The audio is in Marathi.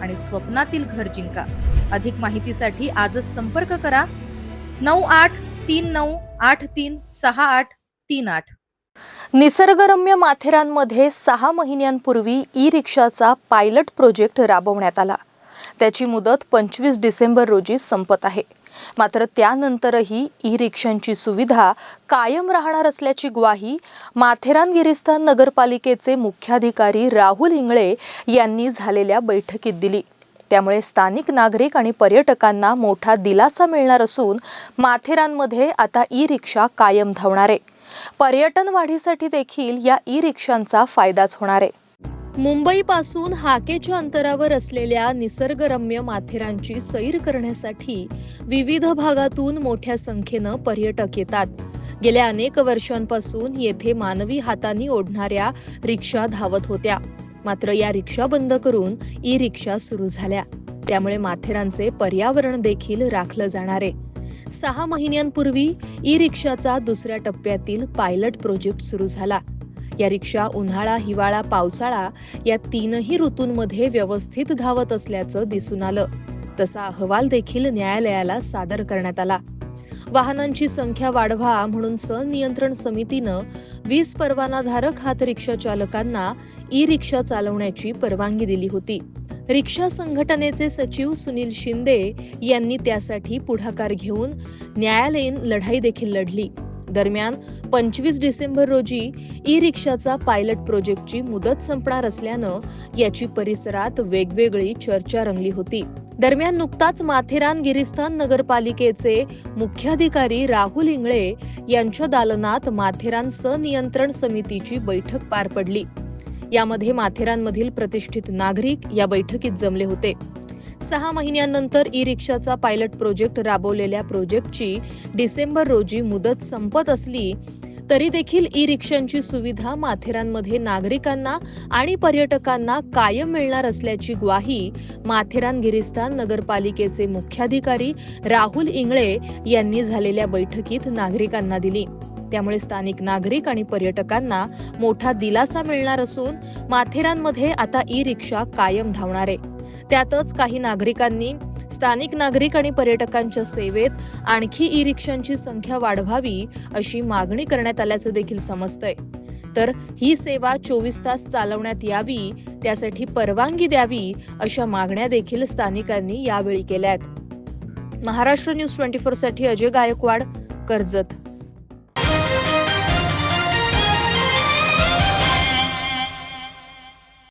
आणि स्वप्नातील घर जिंका. अधिक माहितीसाठी आजच संपर्क करा. नऊ आठ तीन नऊ आठ तीन सहा आठ तीन आठ. निसर्गरम्य माथेरानमध्ये सहा महिन्यांपूर्वी ई रिक्षाचा पायलट प्रोजेक्ट राबवण्यात आला. त्याची मुदत पंचवीस डिसेंबर रोजी संपत आहे. मात्र त्यानंतरही ई रिक्षांची सुविधा कायम राहणार असल्याची ग्वाही माथेरान गिरिस्तान नगरपालिकेचे मुख्याधिकारी राहुल इंगळे यांनी झालेल्या बैठकीत दिली. त्यामुळे स्थानिक नागरिक आणि पर्यटकांना मोठा दिलासा मिळणार असून माथेरानमध्ये आता ई रिक्षा कायम धावणार. आहे पर्यटन वाढीसाठी देखील या ई रिक्षांचा फायदाच होणार आहे. मुंबईपासून हाकेच्या अंतरावर असलेल्या निसर्गरम्य माथेरानची सैर करण्यासाठी विविध भागातून मोठ्या संख्येनं पर्यटक येतात. गेल्या अनेक वर्षांपासून येथे मानवी हातांनी ओढणाऱ्या रिक्षा धावत होत्या. मात्र या रिक्षा बंद करून ई रिक्षा सुरू झाल्या. त्यामुळे माथेरानचे पर्यावरण देखील राखलं जाणार. आहे सहा महिन्यांपूर्वी ई रिक्षाचा दुसऱ्या टप्प्यातील पायलट प्रोजेक्ट सुरू झाला. या रिक्षा उन्हाळा हिवाळा पावसाळा या तीनही ऋतूंमध्ये व्यवस्थित धावत असल्याचं दिसून आलं. तसा अहवाल देखील न्यायालयाला सादर करण्यात आला. वाहनांची संख्या वाढवा म्हणून सनियंत्रण समितीनं वीस परवानाधारक हात रिक्षा चालकांना ई रिक्षा चालवण्याची परवानगी दिली होती. रिक्षा संघटनेचे सचिव सुनील शिंदे यांनी त्यासाठी पुढाकार घेऊन न्यायालयीन लढाई देखील लढली. दरम्यान पंचवीस डिसेंबर रोजी ई रिक्षाचा पायलट प्रोजेक्टची मुदत संपणार असल्यानं याची परिसरात वेगवेगळी चर्चा रंगली होती. दरम्यान नुकताच माथेरान गिरिस्थान नगरपालिकेचे मुख्याधिकारी राहुल इंगळे यांच्या दालनात माथेरान सनियंत्रण समितीची बैठक पार पडली. यामध्ये माथेरानमधील प्रतिष्ठित नागरिक या बैठकीत जमले होते. सहा महिन्यानंतर ई रिक्षाचा पायलट प्रोजेक्ट राबवलेल्या प्रोजेक्टची डिसेंबर रोजी मुदत संपत असली तरी देखील ई रिक्षांची सुविधा माथेरानमध्ये नागरिकांना आणि पर्यटकांना कायम मिळणार असल्याची ग्वाही माथेरान गिरिस्तान नगरपालिकेचे मुख्याधिकारी राहुल इंगळे यांनी झालेल्या बैठकीत नागरिकांना दिली. त्यामुळे स्थानिक नागरिक आणि पर्यटकांना मोठा दिलासा मिळणार असून माथेरानमध्ये आता ई रिक्षा कायम धावणार. आहे त्यातच काही नागरिकांनी स्थानिक नागरिक आणि पर्यटकांच्या सेवेत आणखी ई रिक्षांची संख्या वाढवावी अशी मागणी करण्यात आल्याचं देखील समजतंय. तर ही सेवा चोवीस तास चालवण्यात यावी त्यासाठी परवानगी द्यावी अशा मागण्या देखील स्थानिकांनी यावेळी केल्या आहेत महाराष्ट्र न्यूज ट्वेंटी फोरसाठी अजय गायकवाड कर्जत.